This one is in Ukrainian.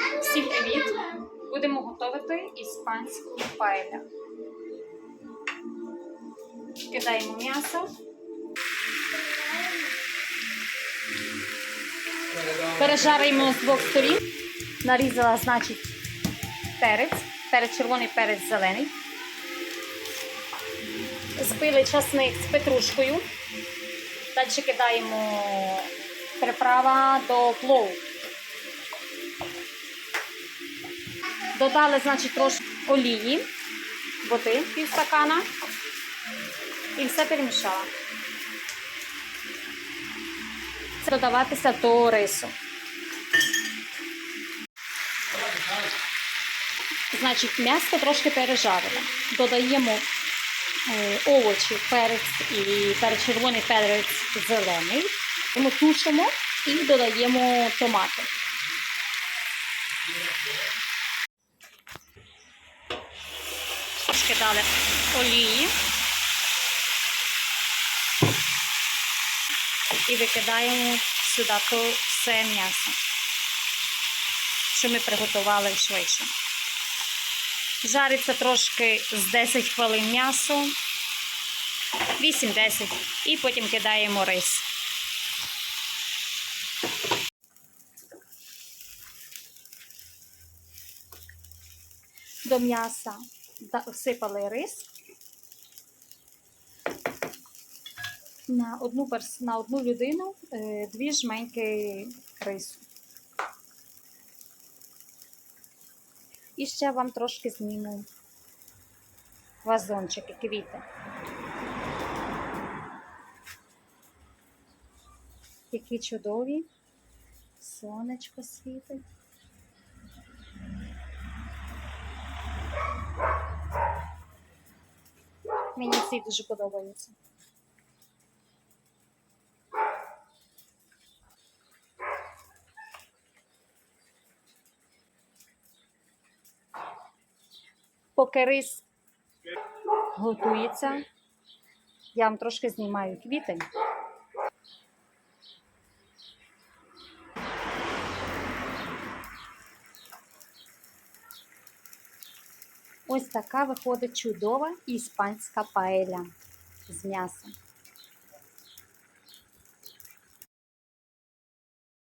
Всім привіт! Будемо готувати іспанську паеля. Кидаємо м'ясо. Пережарюємо з двох сторін. Нарізала, значить, перець. Перець червоний, перець зелений. Збили часник з петрушкою. Далі кидаємо приправа до плову. Додали, значить, трошки олії, води, пів стакана. І все перемішала. Це додаватися до рису. Значить, м'ясо трошки пережарили. Додаємо е, овочі, перець і перець червоний перець зелений. Ми тушимо і додаємо томати. Трошки дали олії. І викидаємо сюди то все м'ясо, що ми приготували швидше. Жариться трошки з 10 хвилин м'ясо, 8-10, і потім кидаємо рис. До м'яса всипали рис. На одну, перс- на одну людину е, дві жменьки рису. І ще вам трошки зніму вазончики, квіти. Які чудові. Сонечко світить. Мені цей дуже подобається. Поки рис готується, я вам трошки знімаю квіти. Ось така виходить чудова іспанська паеля з м'ясом.